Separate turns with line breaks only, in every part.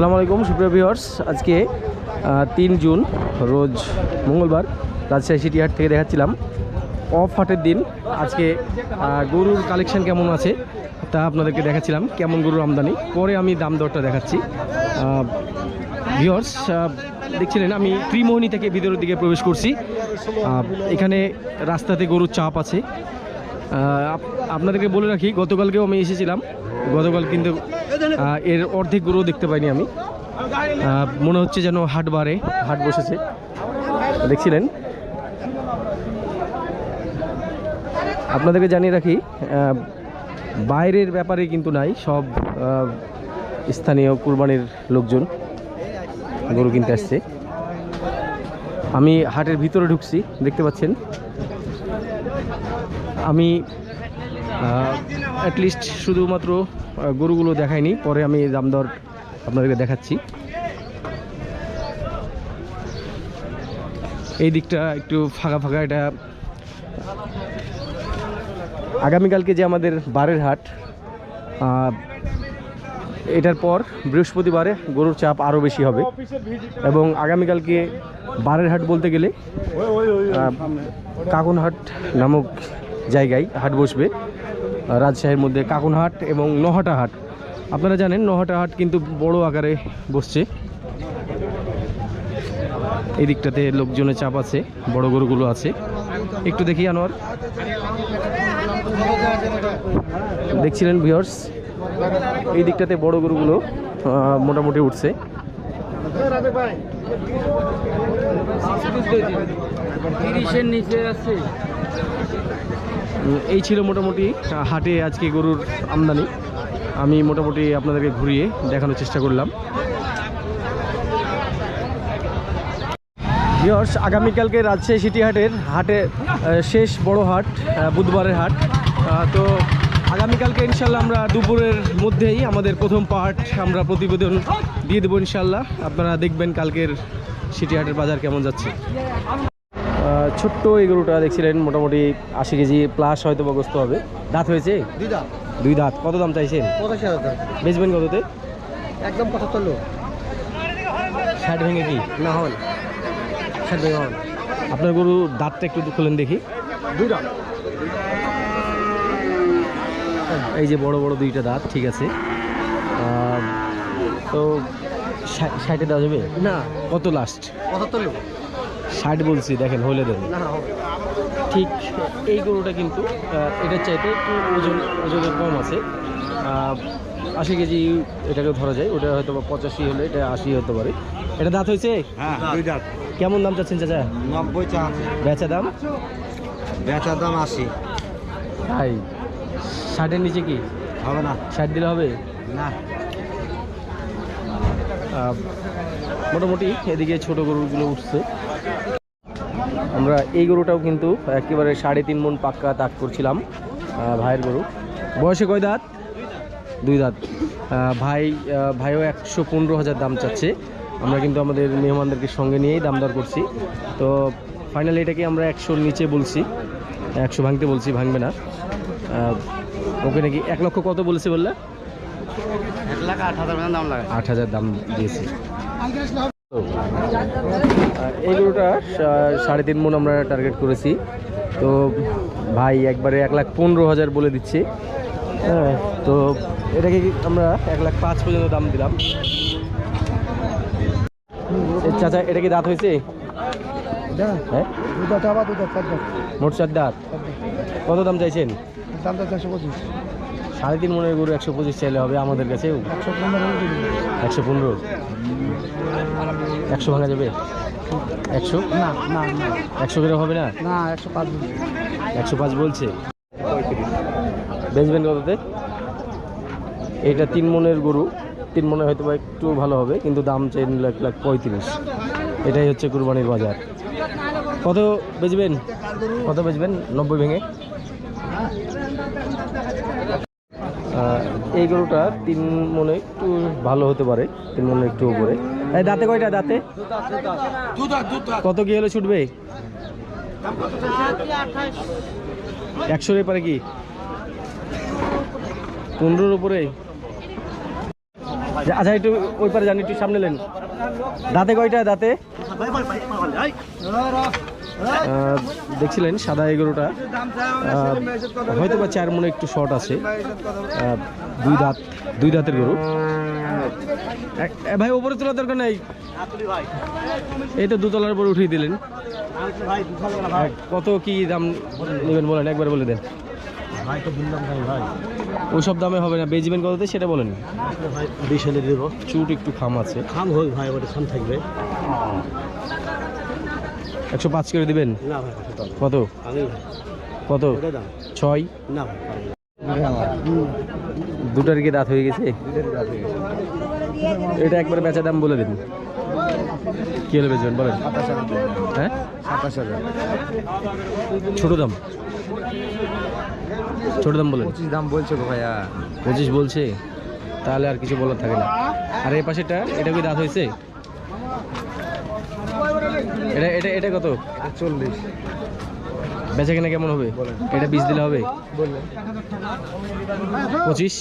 আসসালামু আলাইকুম, সুপ্রিয় ভিউয়ার্স আজকে তিন জুন, রোজ মঙ্গলবার, রাজশাহী সিটি হাট থেকে দেখাচ্ছিলাম। অফ হাটের দিন। আজকে গরুর কালেকশন কেমন আছে তা আপনাদেরকে দেখাচ্ছিলাম, কেমন গরুর আমদানি। পরে আমি দাম দরটা দেখাচ্ছি। ভিউয়ার্স দেখছিলেন, আমি ত্রিমোহনী থেকে ভিতরের দিকে প্রবেশ করছি। এখানে রাস্তাতে গরুর চাপ আছে। আপ- আপনাদেরকে বলে রাখি, গতকালকেও আমি এসেছিলাম। গতকাল কিন্তু এর অর্ধেক গরু দেখতে পাইনি আমি। মনে হচ্ছে যেন হাট বারে হাট বসেছে। দেখছিলেন? আপনাদেরকে জানিয়ে রাখি বাইরের ব্যাপারে কিন্তু নাই, সব স্থানীয় কুরবানির লোকজন গরু কিনতে আসছে। আমি হাটের ভিতরে ঢুকছি, দেখতে পাচ্ছেন। আমি অ্যাটলিস্ট শুধুমাত্র গরুগুলো দেখাইনি, পরে আমি দাম দর আপনাদেরকে দেখাচ্ছি। এই দিকটা একটু ফাঁকা ফাঁকা, এটা আগামীকালকে যে আমাদের বারের হাট এটার পর বৃহস্পতিবারে গরুর চাপ আরও বেশি হবে। এবং আগামীকালকে বারের হাট বলতে গেলে কাকুনহাট নামক জায়গায় হাট বসবে। রাজশাহীর মধ্যে কাকুনহাট এবং নহাটা হাট আপনারা জানেন নহাটা হাট কিন্তু বড় আকারে বসছে। এই দিকটাতে লোকজনের চাপ আছে, বড় গরুগুলো আছে। একটু দেখি আনোয়ার। দেখছিলেন ভিউয়ার্স এই দিকটাতে বড় গরুগুলো মোটামুটি উঠছে।
তিরিশের নিচে আছে।
এই ছিল মোটামুটি হাটে আজকে গরুর আমদানি। আমি মোটামুটি আপনাদেরকে ঘুরিয়ে দেখানোর চেষ্টা করলাম। ভিওর্স আগামীকালকে রাজশাহী সিটি হাটের হাটে শেষ বড় হাট বুধবারের হাট। তো আগামীকালকে ইনশাল্লাহ আমরা দুপুরের মধ্যেই আমাদের প্রথম পার্ট আমরা প্রতিবেদন দিয়ে দেবো ইনশাল্লাহ। আপনারা দেখবেন কালকের সিটি হাটের বাজার কেমন যাচ্ছে। ছোট্ট এই গরুটা দেখছিলেন মোটামুটি আশি কেজি প্লাস হয়তো বা গ্রস্ত হবে। দাঁত হয়েছে? দুই দাঁত। কত দাম চাইছেন? বেচবেন কততে?
একদম পঁচাত্তর লোক।
ষাট ভেঙে কি?
না হন ষাট ভেঙে হন
আপনার গরু দাঁতটা একটু খুলেন দেখি।
দুই দাঁত।
এই যে বড় বড় দুইটা দাঁত ঠিক আছে। তো ষাটে দেওয়া যাবে?
না।
কত লাস্ট
পঁচাত্তর লোক।
ষাট বলছি দেখেন হলে দেন। ঠিক এই গরুটা কিন্তু এটার চাইতে একটু ওজন ওজনের কম আছে। আশি কেজি এটাকে ধরা যায় ওটা হয়তো বা পঁচাশি হলে এটা আশি হতে পারে। এটা দাঁত হয়েছে?
হ্যাঁ
কেমন দাম চাচ্ছেন চাচা?
নব্বই
বেচা দাম?
বেচা দাম আশি।
তাই ষাটের নিচে কি?
হবে না।
ষাট দিলে হবে?
না।
মোটামুটি এদিকে ছোট গরুগুলো উঠছে। আমরা এই গরুটাও কিন্তু একেবারে সাড়ে তিন মন পাক্কা তাক করছিলাম ভাইয়ের গরু। বয়সে কয় দাঁত? দুই দাঁত। ভাই ভাইও একশো পনেরো হাজার দাম চাচ্ছে। আমরা কিন্তু আমাদের মেহমানদেরকে সঙ্গে নিয়েই দাম দর করছি। তো ফাইনালি এটাকে আমরা একশোর নিচে বলছি একশো ভাঙতে বলছি ভাঙবে না। ওকে নাকি এক লক্ষ কত বলেছে বললে?
আট হাজার দাম
দিয়েছি। এই গরুটা সাড়ে তিন মন আমরা টার্গেট করেছি। তো ভাই একবারে এক লাখ পনেরো হাজার বলে দিচ্ছি। হ্যাঁ তো এটাকে আমরা এক লাখ পাঁচ পর্যন্ত দাম দিলাম। চাচা এটা কি দাঁত হয়েছে? হ্যাঁ? মোট চার দাঁত। কত দাম চাইছেন?
দামটা চারশো পঁচিশ।
সাড়ে তিন মনের গরু একশো পঁচিশ চাইলে হবে আমাদের কাছে।
একশো পনেরো।
একশো ভাঙা যাবে? একশো?
না না
একশো করে হবে না?
না একশো পাঁচ
একশো পাঁচ বলছে। বেচবেন কততে? এটা তিন মনের গরু। তিন মনে হয়তো বা একটু ভালো হবে কিন্তু দাম চাই এক লাখ পঁয়ত্রিশ। এটাই হচ্ছে কুরবানির বাজার। কত বেচবেন? কত বেচবেন? নব্বই ভেঙে? এই গরুটা তিন মনে একটু ভালো হতে পারে, তিন মনে একটু উপরে। দাঁতে কয়টা, দাঁতে? কত কি হলে ছুটবে? একশোর এপারে কি? পনেরোর উপরে? আচ্ছা একটু ওই পারে জানি একটু সামনে নেন। দাঁতে কয়টা, দাঁতে? দেখছিলেন সাদা এগারোটা হয়তো বা চার মনে একটু শর্ট আছে। দুই দাঁত দুই দাঁতের গরু। ভাই ওপরে তোলার দরকার নাই? এই তো দুতলার উপরে উঠিয়ে দিলেন। কত কি দাম নেবেন বলেন? একবার বলে দেন।
ভাই তো বললাম ভাই ভাই
ওই সব দামে হবে না। বেচবেন কততে সেটা বলেন।
বিশ হলে দেবো।
চুট একটু খাম আছে।
খাম হোক ভাই ওটা খাম থাকবে।
একশো পাঁচ করে দিবেন?
কত?
কত? ছয়?
না
দুটার কি দাঁত হয়ে গেছে? এটা একবার বেচা দাম বলে দিন। কি হলে বেচবেন বলেন। হ্যাঁ?
সাতাশ হাজার।
ছোট দাম? ছোট দাম বলেন।
পঁচিশ দাম বলছো গো ভাইয়া।
পঁচিশ বলছে? তাহলে আর কিছু বলার থাকে না। আর এই পাশেটা এটা কি দাঁত হয়েছে? এটা এটা এটা কত?
চল্লিশ।
বেচা কেনা কেমন হবে? এটা বীজ দিলে হবে? পঁচিশ?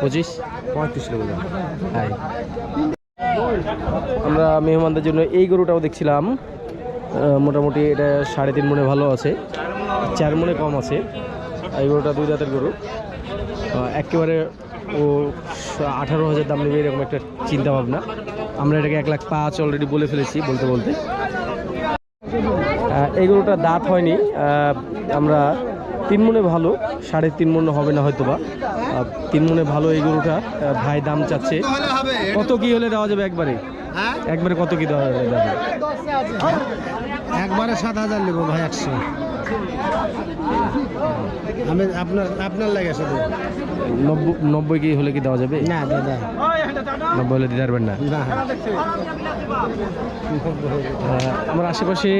পঁচিশ?
পঁয়ত্রিশ
হাই। আমরা মেহমানদের জন্য এই গরুটাও দেখছিলাম। মোটামুটি এটা সাড়ে তিন মনে ভালো আছে। চার মনে কম আছে। এই গরুটা দুই দাঁতের গরু। একেবারে ও আঠারো হাজার দাম নেবে এরকম একটা চিন্তা ভাবনা আমরা এটাকে এক লাখ পাঁচ অলরেডি বলে ফেলেছি বলতে বলতে। এই গরুটা দাঁত হয়নি। আমরা তিন মনে ভালো, সাড়ে তিন মনে হবে না হয়তো বা তিন মনে ভালো এই গরুটা ভাই দাম চাচ্ছে। কত কি হলে দেওয়া যাবে একবারে? একবারে কত কি দেওয়া যাবে?
একবারে সাত হাজার নেব ভাই একশো। আমি আপনার আপনার লাগে শুধু।
নব্বই কি হলে কি দেওয়া যাবে?
না দাদা
নব্বই হলে দিতে পারবেন না? আমার আশেপাশে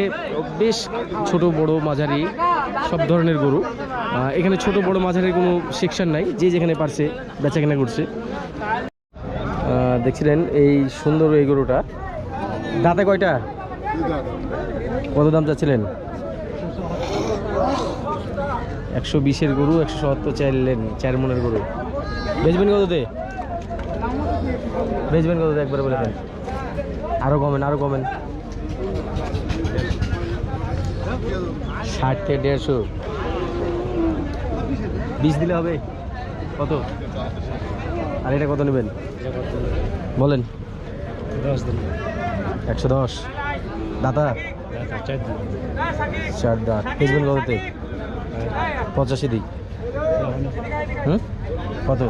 বেশ ছোট বড় মাঝারি সব ধরনের গরু। এখানে ছোট বড় মাঝারি কোনো সেকশন নাই। যে যেখানে পারছে বেচা কেনা করছে। দেখছিলেন এই সুন্দর এই গরুটা। দাঁতে কয়টা? কত দাম চাচ্ছিলেন? একশো বিশের গরু, একশো সত্তর চাইলেন চার মনের গরু। বেচবেন কততে? বেচবেন কততে একবার বলে দেন। আরও কমেন আরও কমেন। ষাট থেকে দেড়শো। বিশ দিলে হবে? কত? আর এটা কত নেবেন? বলেন।
দশ দিন।
একশো দশ। দাদা? চার দাঁত। বেচবেন কততে? পঁচাশি দিই। হুম? কত?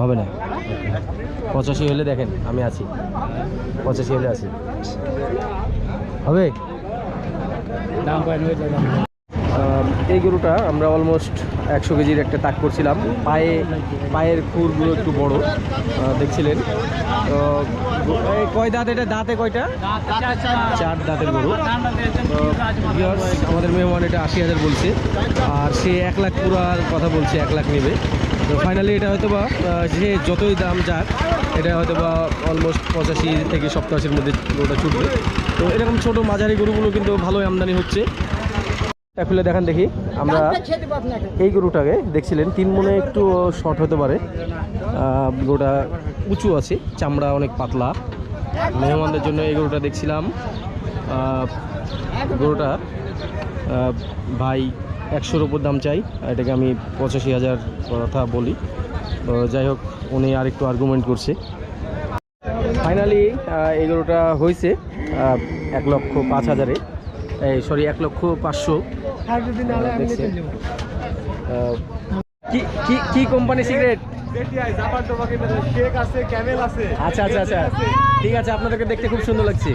হবে না। পঁচাশি হলে দেখেন আমি আছি। পঁচাশি হলে আছি। হবে?
দাম।
এই গরুটা আমরা অলমোস্ট একশো কেজির একটা তাক করছিলাম। পায়ে, পায়ের খুরগুলো একটু বড় দেখছিলেন? কয় দাঁত এটা? দাঁতে কয়টা? চার দাঁতের গরু। আমাদের মেহমান এটা আশি হাজার বলছে, আর সে এক লাখ পুরার কথা বলছে, এক লাখ নেবে। তো ফাইনালি এটা হয়তো বা যে যতই দাম যাক, এটা হয়তো বা অলমোস্ট পঁচাশি থেকে সপ্তাহের মধ্যে গরুটা ছুটবে। তো, এরকম ছোট মাঝারি গরুগুলো কিন্তু ভালোই আমদানি হচ্ছে। খুলে দেখান দেখি। আমরা এই গরুটাকে দেখছিলেন তিন মনে একটু শর্ট হতে পারে। গরুটা উঁচু আছে চামড়া অনেক পাতলা। মেহমানদের জন্য এই গরুটা দেখছিলাম। গরুটা ভাই একশোর উপর দাম চাই এটাকে আমি পঁচাশি হাজার কথা বলি। তো যাই হোক উনি আর একটু আর্গুমেন্ট করছে ফাইনালি এই গরুটা হয়েছে এক লক্ষ পাঁচ হাজারে। এই সরি এক লক্ষ পাঁচশো। দেখছে। আহ, কি কি কি কোম্পানি সিগারেট
কেক আছে। ক্যামেল আছে।
আচ্ছা আচ্ছা আচ্ছা। ঠিক আছে আপনাদেরকে দেখতে খুব সুন্দর লাগছে।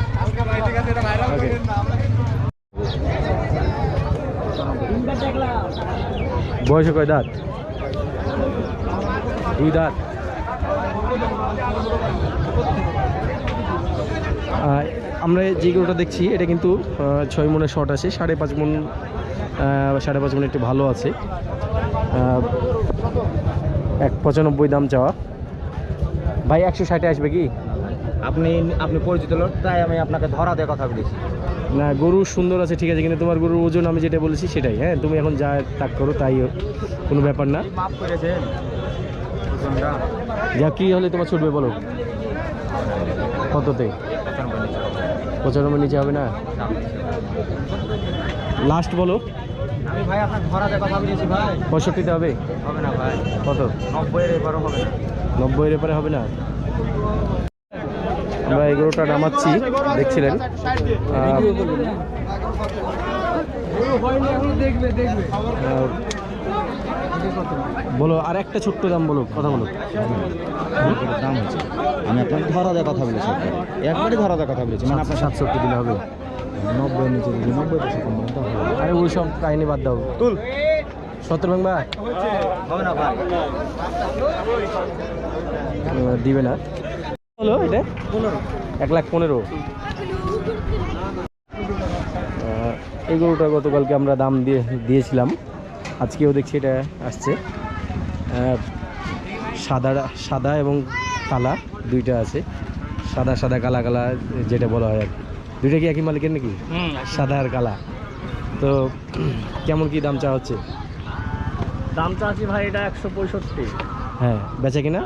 না
বয়সে কয় দাঁত? দুই দাঁত। আমরা যে গরুটা দেখছি এটা কিন্তু ছয় মনে শট আছে সাড়ে পাঁচ মন সাড়ে পাঁচ মন একটু ভালো আছে। এক পঁচানব্বই দাম চাওয়া। ভাই একশো ষাটে আসবে কি?
আপনি আপনি পরিচিত লোক তাই আমি আপনাকে ধরা দিয়ে কথা বলেছি।
না গরু সুন্দর আছে ঠিক আছে কিন্তু তোমার গরুর ওজন আমি যেটা বলেছি সেটাই হ্যাঁ? তুমি এখন যা তাক করো তাই কোনো ব্যাপার না। যা কি হলে তোমার ছুটবে বলো? কততে? পঁচানব্বই নিচে হবে না? লাস্ট বলো।
আমি ভাই আপনার ধরাতে কথা বলেছি ভাই।
পঁয়ষট্টিতে হবে?
হবে না ভাই।
কত?
নব্বই এর এবারও হবে না।
নব্বইয়ের এপারে হবে না? আমরা এগারোটা নামাচ্ছি দেখছিলেন। বলো আর একটা ছোট্ট দাম বলো কথা বলো।
দাম হচ্ছে আমি আপনার ধরা দেওয়ার কথা বলেছি। একবারই ধরা দেওয়ার কথা বলেছি মানে আপনার
সাতষট্টি দিলে হবে।
নব্বই নিচে যদি নব্বই
আরে ওই সব কাহিনি বাদ দাও।
তুল।
সত্তর ভাঙবা
ভাই
দিবে না। হলো এটা? এক লাখ পনেরো। এই গরুটা গতকালকে আমরা দাম দিয়ে দিয়েছিলাম। আজকেও দেখছি এটা আসছে। সাদা সাদা এবং কালা দুইটা আছে। সাদা সাদা কালা কালা যেটা বলা হয় আর কি। দুইটা কি একই মালিকের নাকি? সাদা আর কালা। তো কেমন কি দাম চা হচ্ছে?
দাম চাচ্ছি ভাই এটা একশো পঁয়ষট্টি।
হ্যাঁ বেচা কিনা?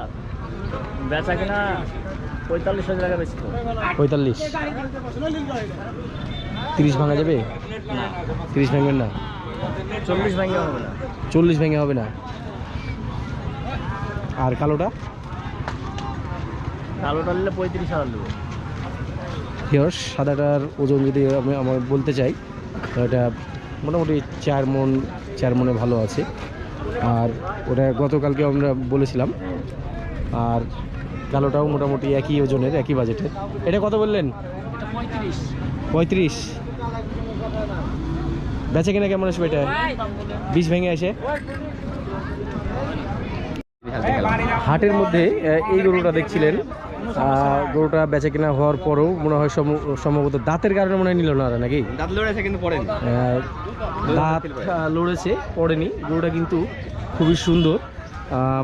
বেচা কিনা পঁয়তাল্লিশ হাজার টাকা বেশি
পঁয়তাল্লিশ। তিরিশ ভাঙা যাবে? তিরিশ ভাঙবেন না?
চল্লিশ ভেঙে হবে না।
চল্লিশ ভেঙে হবে না। আর কালোটা?
কালোটা নিলে পঁয়ত্রিশ হাজার নেব।
সাদাটার ওজন যদি আমি আমার বলতে চাই এটা মোটামুটি চার মন চার মনে ভালো আছে। আর ওটা গতকালকে আমরা বলেছিলাম। আর কালোটাও মোটামুটি একই ওজনের একই বাজেটের। এটা কত বললেন?
পঁয়ত্রিশ।
বেচে কিনা কেমন আসবে এটা? বিষ ভেঙে আসে? হাটের মধ্যে এই গরুটা দেখছিলেন। গরুটা বেচে কিনা হওয়ার পরেও মনে হয় সম- সম্ভবত দাঁতের কারণে মনে হয় নিল না নাকি?
দাঁত লড়েছে কিন্তু পড়েন।
দাঁত লড়েছে পড়েনি। গরুটা কিন্তু খুবই সুন্দর।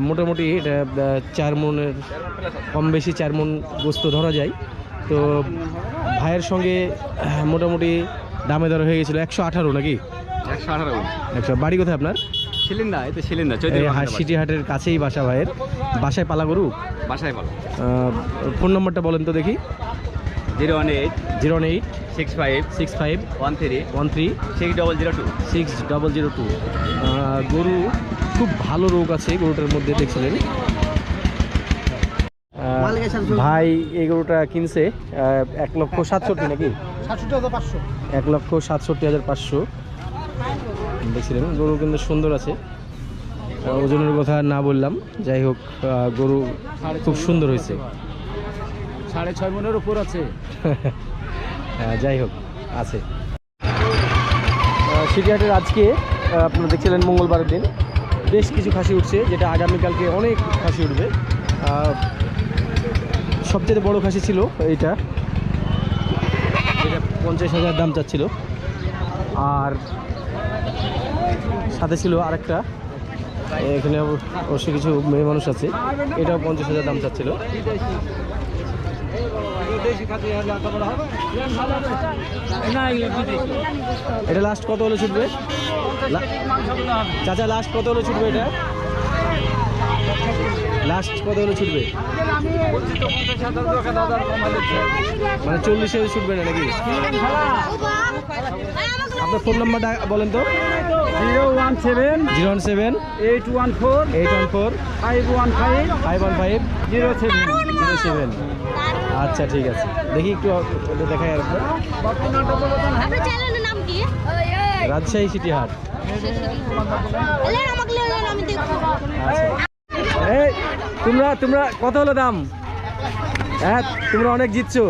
মোটামুটি এটা চার মনের কম বেশি চার মন গোস্ত ধরা যায়। তো ভাইয়ের সঙ্গে মোটামুটি দামে দর হয়ে গেছিল একশো আঠারো নাকি?
একশো আঠারো।
একশো বাড়ি কোথায় আপনার?
ছিলেন না এই তো ছিলেন না
এই সিটি হাটের কাছেই বাসা ভাইয়ের। বাসায় পালা গরু?
বাসায় বলো
আহ, ফোন নম্বরটা বলেন তো দেখি।
Zero one eight
zero eight
six five
six five
one three
one three
six double zero two.
Six double zero two. গরু খুব ভালো রোগ আছে গরুটার মধ্যে দেখছিলেন। ভাই এই গরুটা কিনছে এক লক্ষ সাতষট্টি নাকি? এক লক্ষ সাতষট্টি হাজার পাঁচশো। দেখছিলেন। গরু কিন্তু সুন্দর আছে। ওজনের কথা না বললাম। যাই হোক গরু খুব সুন্দর হয়েছে।
সাড়ে ছয় মনের উপর আছে।
যাই হোক আছে। সিটিহাটের আজকে আপনারা দেখছিলেন মঙ্গলবারের দিন। বেশ কিছু খাসি উঠছে যেটা আগামীকালকে অনেক খাসি উঠবে। সবচেয়ে বড় খাসি ছিল এইটা। এটা পঞ্চাশ হাজার দাম চাচ্ছিল। আর সাথে ছিল আরেকটা। এখানে অবশ্যই কিছু মেয়ে মানুষ আছে। এটাও পঞ্চাশ হাজার দাম চাচ্ছিল। এটা লাস্ট কত হলে ছুটবে? চাচা লাস্ট কত হলে ছুটবে এটা? লাস্ট কত হলে ছুটবে? মানে চল্লিশে ছুটবে না নাকি? আপনার ফোন নাম্বারটা বলেন তো।
Zero one seven
zero one seven
eight one four
eight one four
five one five
five one five
zero seven
zero seven আচ্ছা ঠিক আছে। দেখি একটু দেখাই আর একবার।
আপনার চ্যানেলের নাম কি
রাজশাহী সিটি হাট। আচ্ছা। এই তোমরা তোমরা কত হলো দাম? হ্যাঁ তোমরা অনেক জিতছো।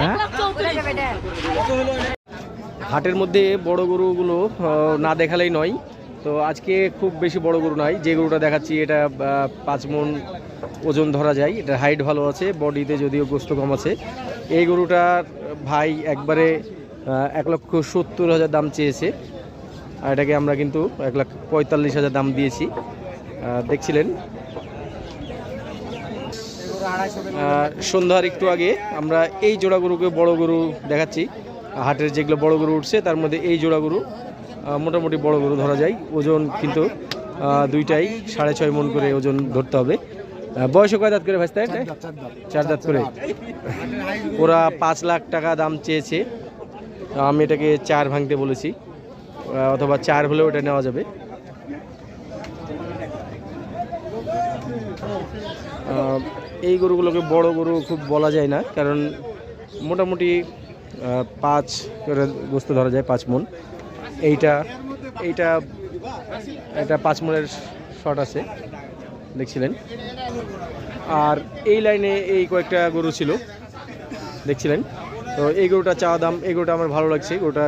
হ্যাঁ? হাটের মধ্যে বড় গরুগুলো না দেখালেই নয়। তো আজকে খুব বেশি বড় গরু নয়। যে গরুটা দেখাচ্ছি, এটা পাঁচ মন ওজন ধরা যায়। এটা হাইট ভালো আছে বডিতে যদিও গোস্ত কম আছে। এই গরুটার ভাই একবারে এক লক্ষ সত্তর হাজার দাম চেয়েছে। আর এটাকে আমরা কিন্তু এক লাখ পঁয়তাল্লিশ হাজার দাম দিয়েছি। দেখছিলেন? সন্ধ্যার একটু আগে আমরা এই জোড়া গরুকে বড় গরু দেখাচ্ছি। হাটের যেগুলো বড় গরু উঠছে, তার মধ্যে এই জোড়া গরু মোটামুটি বড় গরু ধরা যায়। ওজন কিন্তু দুইটাই, সাড়ে ছয় মন করে ওজন ধরতে হবে। বয়সে কয় দাঁত করে ভাজতে চার দাঁত করে। ওরা পাঁচ লাখ টাকা দাম চেয়েছে। আমি এটাকে চার ভাঙতে বলেছি অথবা চার হলেও এটা নেওয়া যাবে। এই গরুগুলোকে বড় গরু খুব বলা যায় না, কারণ মোটামুটি পাঁচ করে বস্তু ধরা যায় পাঁচ মন এইটা এইটা এটা পাঁচ মনের শট আছে দেখছিলেন? আর এই লাইনে এই কয়েকটা গরু ছিল দেখছিলেন? তো এই গরুটা চাওয়া দাম এই গরুটা আমার ভালো লাগছে। গরুটা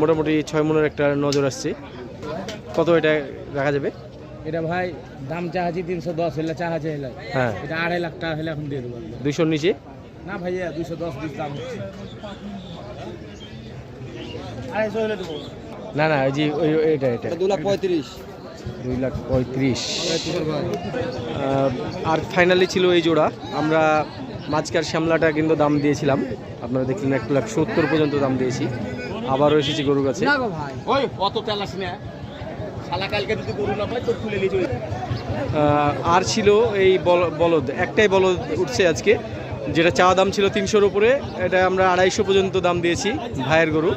মোটামুটি ছয় মনের একটা নজর আসছে। কত এটা রাখা যাবে?
এটা ভাই দাম চাহাছি তিনশো দশ হলে চাহাছে হলে।
হ্যাঁ।
এটা আড়াই লাখ টাকা হলে এখন দিয়ে দেবো।
দুইশোর নিচে?
না ভাইয়া দুশো দশ বিশ দাম হচ্ছে। আড়াইশো হলে দেবো।
না না ওই যে ওই এটা এটা।
দু লাখ পঁয়ত্রিশ।
দুই লাখ পঁয়ত্রিশ। আর ফাইনালি ছিল এই জোড়া। আমরা মাঝকার শ্যামলাটা কিন্তু দাম দিয়েছিলাম। আপনারা দেখলেন এক লাখ সত্তর পর্যন্ত দাম দিয়েছি। আবারও এসেছি গরুর কাছে।
ভাই।
ওই অত তেল আসি না। শালা কালকে যদি গরু না পাই তোর খুলে নিয়ে
আহ, আর ছিল এই বল- বলদ। একটাই বলদ উঠছে আজকে। যেটা চাওয়া দাম ছিল তিনশোর উপরে, এটা আমরা আড়াইশো পর্যন্ত দাম দিয়েছি ভাইয়ের গরু।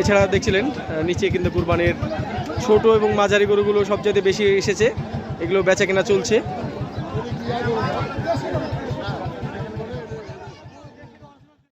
এছাড়া দেখছিলেন নিচে কিন্তু কুরবানির ছোট এবং মাঝারি গরুগুলো সবচেয়ে বেশি এসেছে, এগুলো বেচা কেনা চলছে।